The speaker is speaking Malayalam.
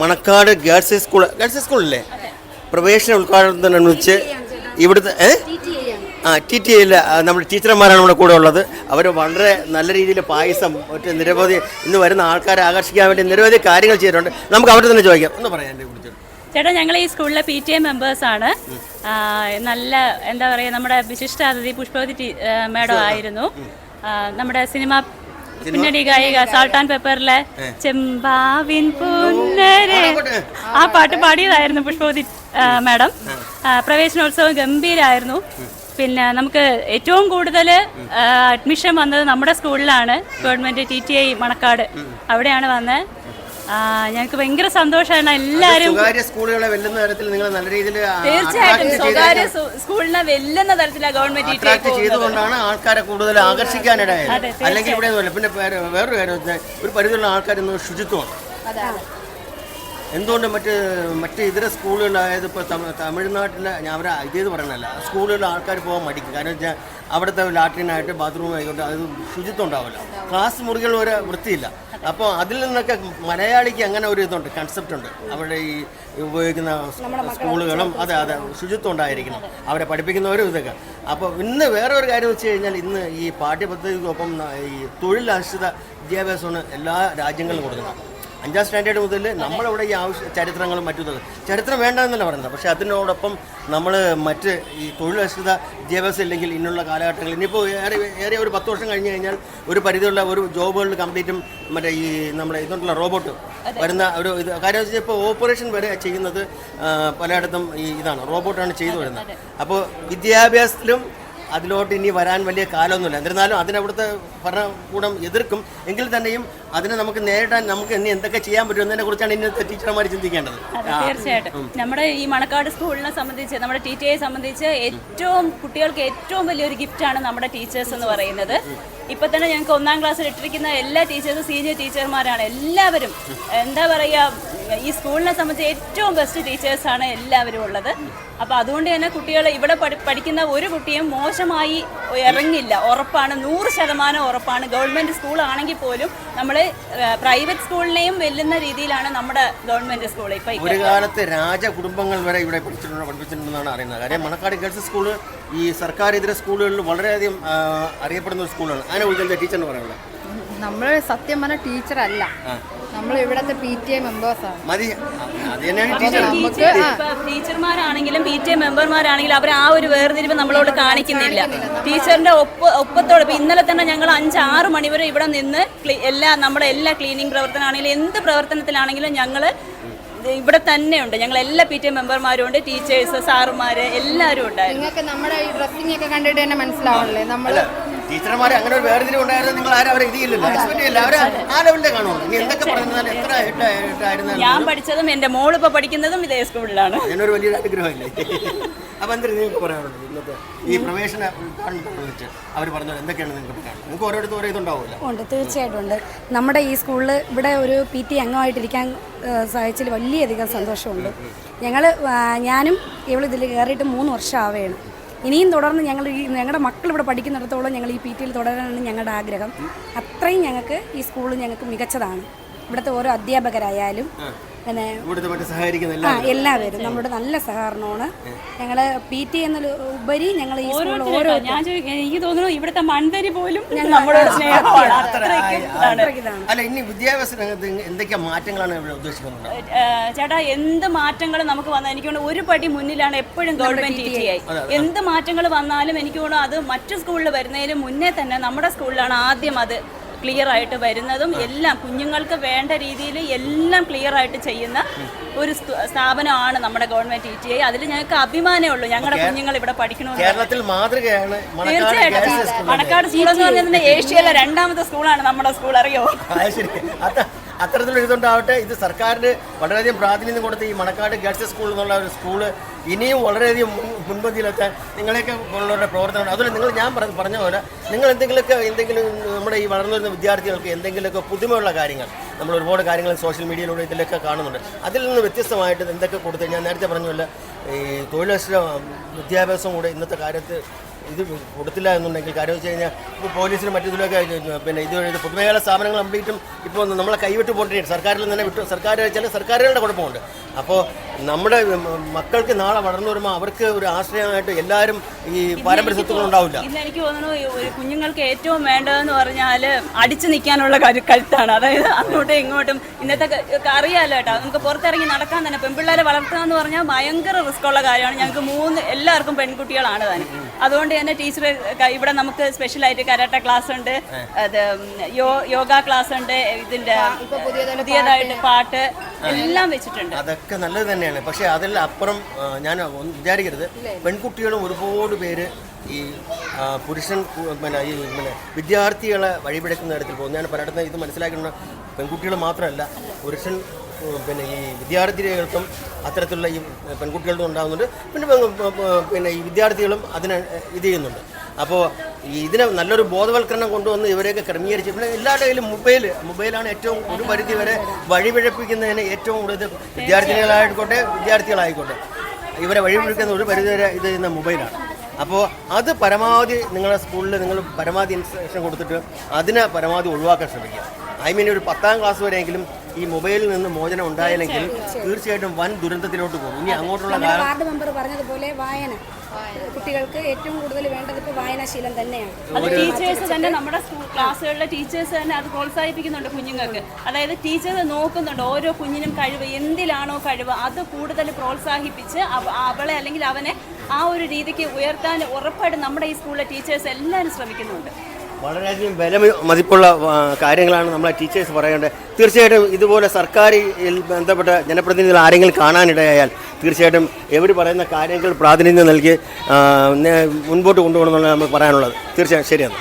മണക്കാട് ഗേൾസ് സ്കൂൾ ഗേൾസ് സ്കൂളില്ലേ? പ്രവേശന ഉദ്ഘാടനത്തിനനുസരിച്ച് ഇവിടുത്തെ ഏ? ആ ടി ടി ഇല്ല നമ്മുടെ ടീച്ചർമാരാണ് നമ്മുടെ കൂടെ ഉള്ളത്. അവർ വളരെ നല്ല രീതിയിൽ പായസം മറ്റ് നിരവധി ഇന്ന് വരുന്ന ആൾക്കാരെ ആകർഷിക്കാൻ വേണ്ടി നിരവധി കാര്യങ്ങൾ ചെയ്തിട്ടുണ്ട്. നമുക്ക് അവിടെ തന്നെ ചോദിക്കാം. ഒന്ന് പറയാം എന്റെ കുറിച്ച്. ചേട്ടാ ഞങ്ങൾ ഈ സ്കൂളിലെ പി ടി എ മെമ്പേഴ്സാണ് നല്ല എന്താ പറയുക നമ്മുടെ വിശിഷ്ടാതിഥി പുഷ്പവതി മാഡം ആയിരുന്നു. നമ്മുടെ സിനിമ പിന്നണി ഗായിക സാൾട്ട് ആൻഡ് പെപ്പറിലെ ചെമ്പാവിൻ പുന്നരെ. ആ പാട്ട് പാടിയതായിരുന്നു പുഷ്പവതി മാഡം. പ്രവേശനോത്സവം ഗംഭീരായിരുന്നു. പിന്നെ നമുക്ക് ഏറ്റവും കൂടുതൽ അഡ്മിഷൻ വന്നത് നമ്മുടെ സ്കൂളിലാണ്. Government T T I Manacaud. അവിടെയാണ് വന്നത്. ഞങ്ങൾക്ക് ഭയങ്കര സന്തോഷമാണ് എല്ലാവരും സ്വകാര്യ സ്കൂളുകളെ വെല്ലുന്ന തരത്തിൽ നിങ്ങൾ നല്ല രീതിയിൽ തീർച്ചയായിട്ടും സ്വകാര്യ സ്കൂളിനെ വെല്ലുന്ന തരത്തിലാണ് ഗവൺമെന്റ് അട്രാക്ട് ചെയ്തുകൊണ്ടാണ് ആൾക്കാരെ കൂടുതൽ ആകർഷിക്കാനിടയായത്. അല്ലെങ്കിൽ ഇവിടെ പിന്നെ വേറെ- വേറൊരു കാര്യം ഒരു പരിധിയുള്ള ആൾക്കാരിന്ന് ശുചിത്വമാണ്. എന്തുകൊണ്ട് മറ്റ് മറ്റ് ഇതര സ്കൂളുകളായത് ഇപ്പോൾ തമിഴ്നാട്ടിലെ ഞാൻ അവരെ ഇതേത് പറയണല്ല സ്കൂളുകളിൽ ആൾക്കാർ പോകാൻ മടിക്കും. കാരണം വെച്ചാൽ അവിടുത്തെ ലാട്രിനായിട്ട് ബാത്റൂം ആയിക്കോട്ടെ അത് ശുചിത്വം ഉണ്ടാവില്ല. ക്ലാസ് മുറികൾ വരെ വൃത്തിയില്ല. അപ്പോൾ അതിൽ നിന്നൊക്കെ മലയാളിക്ക് അങ്ങനെ ഒരു ഇതുണ്ട് കൺസെപ്റ്റ് ഉണ്ട്. അവിടെ ഈ ഉപയോഗിക്കുന്ന സ്കൂളുകളും അതെ അതെ ശുചിത്വം ഉണ്ടായിരിക്കണം. അവരെ പഠിപ്പിക്കുന്നവരും ഇതൊക്കെ. അപ്പോൾ ഇന്ന് വേറെ ഒരു കാര്യം വെച്ച് കഴിഞ്ഞാൽ ഇന്ന് ഈ പാഠ്യപദ്ധതിക്കൊപ്പം ഈ തൊഴിലധിഷ്ഠിത വിദ്യാഭ്യാസമാണ് എല്ലാ രാജ്യങ്ങളിലും കൊടുക്കുന്നത്. അഞ്ചാം സ്റ്റാൻഡേർഡ് മുതൽ നമ്മളിവിടെ ഈ ആവശ്യ ചരിത്രങ്ങളും മറ്റും ചരിത്രം വേണ്ട എന്നല്ല പറയുന്നത്. പക്ഷേ അതിനോടൊപ്പം നമ്മൾ മറ്റ് ഈ തൊഴിലധിഷ്ഠിത വിദ്യാഭ്യാസം ഇല്ലെങ്കിൽ ഇന്നുള്ള കാലഘട്ടങ്ങളിൽ ഇനിയിപ്പോൾ ഏറെ ഏറെ ഒരു പത്ത് വർഷം കഴിഞ്ഞ് കഴിഞ്ഞാൽ ഒരു പരിധിയുള്ള ഒരു ജോബുകളിൽ കംപ്ലീറ്റും മറ്റേ ഈ നമ്മുടെ ഇതുകൊണ്ടുള്ള റോബോട്ട് വരുന്ന ഒരു ഇത്. കാര്യം വെച്ചാൽ ഇപ്പോൾ ഓപ്പറേഷൻ വരെ ചെയ്യുന്നത് പലയിടത്തും ഈ ഇതാണ്. റോബോട്ടാണ് ചെയ്തു വരുന്നത്. അപ്പോൾ വിദ്യാഭ്യാസത്തിലും അതിലോട്ട് ഇനി വരാൻ വലിയ കാലമൊന്നുമില്ല. എന്നിരുന്നാലും അതിനവിടുത്തെ ഭരണകൂടം എതിർക്കും. എങ്കിൽ തന്നെയും അതിനെ നമുക്ക് നേരിടാൻ നമുക്ക് ഇനി എന്തൊക്കെ ചെയ്യാൻ പറ്റും എന്നതിനെ കുറിച്ചാണ് ഇന്നത്തെ ടീച്ചർമാർ ചിന്തിക്കേണ്ടത്. തീർച്ചയായിട്ടും. നമ്മുടെ ഈ മണക്കാട് സ്കൂളിനെ സംബന്ധിച്ച് നമ്മുടെ ടി ടി സംബന്ധിച്ച് ഏറ്റവും കുട്ടികൾക്ക് ഏറ്റവും വലിയൊരു ഗിഫ്റ്റാണ് നമ്മുടെ ടീച്ചേഴ്സ് എന്ന് പറയുന്നത്. ഇപ്പൊ തന്നെ ഞങ്ങൾക്ക് ഒന്നാം ക്ലാസ്സിൽ ഇട്ടിരിക്കുന്ന എല്ലാ ടീച്ചേഴ്സും സീനിയർ ടീച്ചർമാരാണ് എല്ലാവരും. എന്താ പറയാ ഈ സ്കൂളിനെ സംബന്ധിച്ച് ഏറ്റവും ബെസ്റ്റ് ടീച്ചേഴ്സാണ് എല്ലാവരും ഉള്ളത്. അപ്പോൾ അതുകൊണ്ട് തന്നെ കുട്ടികൾ ഇവിടെ പഠിക്കുന്ന ഒരു കുട്ടിയും മോശമായി ഇറങ്ങില്ല ഉറപ്പാണ് നൂറ് ശതമാനം ഉറപ്പാണ്. ഗവൺമെന്റ് സ്കൂൾ ആണെങ്കിൽ പോലും നമ്മൾ പ്രൈവറ്റ് സ്കൂളിനെയും വെല്ലുന്ന രീതിയിലാണ് നമ്മുടെ ഗവൺമെന്റ് സ്കൂൾ ഇപ്പോൾ ഒരു കാലത്ത് രാജകുടുംബങ്ങൾ വരെ ഇവിടെ പഠിച്ചിട്ടുണ്ട് പഠിപ്പിച്ചിട്ടുണ്ടെന്നാണ് അറിയുന്നത്. കാര്യം മണക്കാട് ഗേൾസ് സ്കൂൾ ഈ സർക്കാർ ഇതര സ്കൂളുകളിൽ വളരെയധികം അറിയപ്പെടുന്ന ഒരു സ്കൂളാണ്. അതിനെ കുറിച്ച് ടീച്ചറിന് പറയാനുള്ളത്? നമ്മൾ സത്യം പറഞ്ഞ ടീച്ചറല്ല. നമ്മൾ ഇവിടത്തെ പി ടി എ മെമ്പേഴ്സാണ് മതി. ടീച്ചർമാരാണെങ്കിലും പി ടി എ മെമ്പർമാരാണെങ്കിലും അവർ ആ ഒരു വേർതിരിവ് നമ്മളോട് കാണിക്കുന്നില്ല. ടീച്ചറിന്റെ ഒപ്പ ഒപ്പത്തോട് ഇപ്പൊ ഇന്നലെ തന്നെ ഞങ്ങൾ അഞ്ച് ആറ് മണിവരെ ഇവിടെ നിന്ന് എല്ലാ നമ്മുടെ എല്ലാ ക്ലീനിങ് പ്രവർത്തനമാണെങ്കിലും എന്ത് പ്രവർത്തനത്തിലാണെങ്കിലും ഞങ്ങൾ ഇവിടെ തന്നെയുണ്ട്. ഞങ്ങൾ എല്ലാ പി ടി എ മെമ്പർമാരും ഉണ്ട് ടീച്ചേഴ്സ് സാറുമാര് എല്ലാവരും ഉണ്ടായിരുന്നു. നിങ്ങൾക്ക് നമ്മുടെ ഈ ഡ്രസ്സിംഗ് ഒക്കെ കണ്ടിട്ട് തന്നെ മനസ്സിലാവണല്ലേ? നമ്മൾ ടീച്ചർമാരെ അങ്ങനെ ഒരു വേർതിരിവ് ഉണ്ടായിരുന്നു നിങ്ങൾ ആരും അവരെ ഇതില്ലല്ലോ എക്സ്പെക്ട് ചെയ്യില്ല. അവരെ ആ ലെവലിലെ കാണുള്ളൂ. നീ എന്തൊക്കെ പറഞ്ഞാലും എത്ര ആയിട്ടായിരുന്നു ഞാൻ പഠിച്ചതും എന്റെ മോളിപ്പോൾ പഠിക്കുന്നതും ഇതേ സ്കൂളിലാണ്. എന്നൊരു വലിയൊരു അനുഗ്രഹമല്ലേ? അപ്പൊ എന്തൊരു നിങ്ങൾക്ക് പറയാനുള്ളത്? ഇന്നത്തെ ഈ പ്രവേശന ഉദ്ഘാടനം വെച്ച് അവർ പറഞ്ഞത് എന്തൊക്കെയാണ് നിങ്ങൾക്ക് പറയാനുള്ളത്? നിങ്ങൾക്ക് ഓരോരുത്തർ ഓരോ ഇതുണ്ടാവില്ല ഉണ്ട് തീർച്ചയായിട്ടും ഉണ്ട്. നമ്മുടെ ഈ സ്കൂളിൽ ഇവിടെ ഒരു പി ടി അംഗമായിട്ടിരിക്കാൻ സാധിച്ചതിൽ വളരെയധികം സന്തോഷമുണ്ട്. ഞങ്ങൾ ഞാനും ഇവളിതിൽ കയറിയിട്ട് മൂന്ന് വർഷം ആവുകയാണ് ഇനിയും തുടർന്ന് ഞങ്ങൾ ഈ ഞങ്ങളുടെ മക്കൾ ഇവിടെ പഠിക്കുന്നിടത്തോളം ഞങ്ങൾ ഈ പി ടിയിൽ തുടരാനാണ് ഞങ്ങളുടെ ആഗ്രഹം. അത്രയും ഞങ്ങൾക്ക് ഈ സ്കൂൾ ഞങ്ങൾക്ക് മികച്ചതാണ്. ഇവിടുത്തെ ഓരോ അധ്യാപകരായാലും പിന്നെ ഇവിടുത്തെ മറ്റു സഹകരിക്കുന്ന ആ എല്ലാ എല്ലാവരും. നമ്മുടെ നല്ല സഹകരണമാണ്. ഞങ്ങൾ പി ടി എന്ന ഉപരി ഞങ്ങൾ ഈ സ്കൂളിൽ ഓരോ ഞാൻ എനിക്ക് തോന്നുന്നു ഇവിടുത്തെ മൺതരി പോലും നമ്മളോട് സ്നേഹമാണ്. അത്രയ്ക്കും ഇതാണ്. ഇതാണ്. അല്ല ഇനി വിദ്യാഭ്യാസ രംഗത്ത് എന്തൊക്കെ മാറ്റങ്ങളാണ് ഇവിടെ ഉദ്ദേശിക്കുന്നത് ഏഹ് ചേട്ടാ എന്ത് മാറ്റങ്ങൾ നമുക്ക് വന്നാൽ എനിക്ക് തോന്നുന്നു ഒരു പടി മുന്നിലാണ് എപ്പോഴും ഗവൺമെന്റ് ടി ടി ഐ എന്ത് മാറ്റങ്ങൾ വന്നാലും എനിക്ക് തോന്നുന്നു അത് മറ്റു സ്കൂളിൽ വരുന്നതിന് മുന്നേ തന്നെ നമ്മുടെ സ്കൂളിലാണ് ആദ്യം അത് ക്ലിയർ ആയിട്ട് വരുന്നതും എല്ലാം കുഞ്ഞുങ്ങൾക്ക് വേണ്ട രീതിയിൽ എല്ലാം ക്ലിയർ ആയിട്ട് ചെയ്യുന്ന ഒരു സ്ഥാപനമാണ് നമ്മുടെ ഗവൺമെന്റ് ടി ടി ഐ അതിൽ ഞങ്ങൾക്ക് അഭിമാനമേ ഉള്ളൂ. ഞങ്ങളുടെ കുഞ്ഞുങ്ങൾ ഇവിടെ പഠിക്കണമെന്ന് കേരളത്തിൽ മാതൃകയാണ് തീർച്ചയായിട്ടും. മണക്കാട് സ്കൂൾ എന്ന് പറഞ്ഞാൽ ഏഷ്യയിലെ രണ്ടാമത്തെ സ്കൂളാണ് നമ്മുടെ സ്കൂൾ അറിയോ? അത് ശരി അത് അത്തരത്തിലൊരു ഇതുണ്ടാവട്ടെ ഇത് സർക്കാരിന് വളരെയധികം പ്രാതിനിധ്യം കൊടുത്ത് ഈ മണക്കാട് ഗേൾസ് സ്കൂൾ എന്നുള്ള ഒരു സ്കൂൾ ഇനിയും വളരെയധികം മുൻ- മുൻപന്തിയിലെത്താൻ നിങ്ങളെയൊക്കെ ഉള്ളവരുടെ പ്രവർത്തനം അതുപോലെ നിങ്ങൾ ഞാൻ പറഞ്ഞ പോലെ നിങ്ങൾ എന്തെങ്കിലുമൊക്കെ എന്തെങ്കിലും നമ്മുടെ ഈ വളർന്നു വരുന്ന വിദ്യാർത്ഥികൾക്ക് എന്തെങ്കിലുമൊക്കെ പുതുമയുള്ള കാര്യങ്ങൾ നമ്മൾ ഒരുപാട് കാര്യങ്ങൾ സോഷ്യൽ മീഡിയയിലൂടെ ഇതിലൊക്കെ കാണുന്നുണ്ട്. അതിൽ നിന്ന് വ്യത്യസ്തമായിട്ട് എന്തൊക്കെ കൊടുത്ത് ഞാൻ നേരത്തെ പറഞ്ഞ പോലെ ഈ തൊഴിലധിഷ്ഠിത വിദ്യാഭ്യാസം കൂടെ ഇന്നത്തെ കാര്യത്ത് ഇത് കൊടുത്തില്ല എന്നുണ്ടെങ്കിൽ കാര്യം വെച്ച് കഴിഞ്ഞാൽ ഇപ്പോൾ പോലീസിനും മറ്റു പിന്നെ ഇത് ഇത് പൊതുമേഖലാ സ്ഥാപനങ്ങൾ കംപ്ലീറ്റും ഇപ്പോൾ നമ്മളെ കൈവിട്ട് പോയിട്ടുണ്ട് സർക്കാരിൽ തന്നെ വിട്ടു. സർക്കാർ ചില സർക്കാരുകളുടെ കുഴപ്പമുണ്ട്. അപ്പോൾ നമ്മുടെ മക്കൾക്ക് നാളെ വളർന്നു വരുമ്പോൾ അവർക്ക് ഒരു ആശ്രയമായിട്ട് എല്ലാവരും ഈ പാരമ്പര്യ സ്വത്തുക്കൾ ഉണ്ടാവില്ല. ഇന്ന് എനിക്ക് തോന്നുന്നു ഒരു കുഞ്ഞുങ്ങൾക്ക് ഏറ്റവും വേണ്ടതെന്ന് പറഞ്ഞാൽ അടിച്ചു നിൽക്കാനുള്ള കരു കരുത്താണ്. അതായത് അങ്ങോട്ടും ഇങ്ങോട്ടും ഇന്നത്തെ അറിയാലോ കേട്ടോ. നമുക്ക് പുറത്തിറങ്ങി നടക്കാൻ തന്നെ പെൺപിള്ളേരെ വളർത്തുക എന്ന് പറഞ്ഞാൽ ഭയങ്കര റിസ്ക് ഉള്ള കാര്യമാണ്. ഞങ്ങൾക്ക് മൂന്ന് എല്ലാവർക്കും പെൺകുട്ടികളാണ് തന്നെ അതുകൊണ്ട് തന്നെ ടീച്ചർ ഇവിടെ നമുക്ക് സ്പെഷ്യലായിട്ട് കരാട്ട ക്ലാസ് ഉണ്ട്. അത് യോഗ ക്ലാസ് ഉണ്ട്. ഇതിന്റെ പുതിയതായിട്ട് പാട്ട്. എല്ലാം വെച്ചിട്ടുണ്ട്. അതൊക്കെ നല്ലത് തന്നെയാണ്. പക്ഷെ അതെല്ലാം അപ്പുറം ഞാൻ വിചാരിക്കരുത്. പെൺകുട്ടികളും ഒരുപാട് പേര് ഈ പുരുഷൻ പിന്നെ ഈ പിന്നെ വിദ്യാർത്ഥികളെ വഴിപിഴക്കുന്ന തരത്തിൽ പോകും ഞാൻ പലയിടത്തും ഇത് മനസ്സിലാക്കുന്ന പെൺകുട്ടികൾ മാത്രമല്ല പുരുഷൻ പിന്നെ ഈ വിദ്യാർത്ഥികൾക്കും അത്തരത്തിലുള്ള ഈ പെൺകുട്ടികൾക്കും ഉണ്ടാകുന്നുണ്ട് പിന്നെ പിന്നെ ഈ വിദ്യാർത്ഥികളും അതിന് ഇത് ചെയ്യുന്നുണ്ട്. അപ്പോൾ ഇതിനെ നല്ലൊരു ബോധവൽക്കരണം കൊണ്ടുവന്ന് ഇവരെയൊക്കെ ക്രമീകരിച്ച് പിന്നെ എല്ലാവരുടെ കയ്യിലും മൊബൈൽ മൊബൈലാണ് ഏറ്റവും ഒരു പരിധി വരെ വഴിപിഴപ്പിക്കുന്നതിന് ഏറ്റവും കൂടുതൽ വിദ്യാർത്ഥിനികളായിക്കോട്ടെ വിദ്യാർത്ഥികളായിക്കോട്ടെ. ഇവരെ വഴിപിഴക്കുന്ന ഒരു പരിധി വരെ ഇത് ചെയ്യുന്ന മൊബൈലാണ് അപ്പോൾ അത് പരമാവധി നിങ്ങളുടെ സ്കൂളിൽ നിങ്ങൾ പരമാവധി ഇൻസ്ട്രക്ഷൻ കൊടുത്തിട്ട് അതിനെ പരമാവധി ഒഴിവാക്കാൻ ശ്രമിക്കുക. ഐ മീൻ ഒരു പത്താം ക്ലാസ് വരെയെങ്കിലും ഈ മൊബൈലിൽ നിന്ന് മോചനം ഉണ്ടായില്ലെങ്കിൽ തീർച്ചയായിട്ടും വൻ ദുരന്തത്തിലോട്ട് പോകും. ഇനി അങ്ങോട്ടുള്ള കാലം വാർഡ് മെമ്പർ പറഞ്ഞതുപോലെ വായന. കുട്ടികൾക്ക് ഏറ്റവും കൂടുതൽ വേണ്ടത് ഇപ്പോൾ വായനാശീലം തന്നെയാണ്. അത് ടീച്ചേഴ്സ് തന്നെ നമ്മുടെ സ്കൂൾ ക്ലാസ്സുകളിലെ ടീച്ചേഴ്സ് തന്നെ അത് പ്രോത്സാഹിപ്പിക്കുന്നുണ്ട് കുഞ്ഞുങ്ങൾക്ക്. അതായത് ടീച്ചേഴ്സ് നോക്കുന്നുണ്ട് ഓരോ കുഞ്ഞിനും കഴിവ് എന്തിലാണോ കഴിവ് അത് കൂടുതൽ പ്രോത്സാഹിപ്പിച്ച് അവളെ അല്ലെങ്കിൽ അവനെ ആ ഒരു രീതിക്ക് ഉയർത്താൻ ഉറപ്പായിട്ട് നമ്മുടെ ഈ സ്കൂളിലെ ടീച്ചേഴ്സ് എല്ലാവരും ശ്രമിക്കുന്നുണ്ട്. വളരെയധികം വില മതിപ്പുള്ള കാര്യങ്ങളാണ് നമ്മളെ ടീച്ചേഴ്സ് പറയേണ്ടത് തീർച്ചയായിട്ടും ഇതുപോലെ സർക്കാരിൽ ബന്ധപ്പെട്ട ജനപ്രതിനിധികൾ ആരെങ്കിലും കാണാനിടയായാൽ തീർച്ചയായിട്ടും എവർ പറയുന്ന കാര്യങ്ങൾ പ്രാതിനിധ്യം നൽകി മുൻപോട്ട് കൊണ്ടുപോകണമെന്നാണ് നമ്മൾ പറയാനുള്ളത്. തീർച്ചയായും ശരിയാണ്.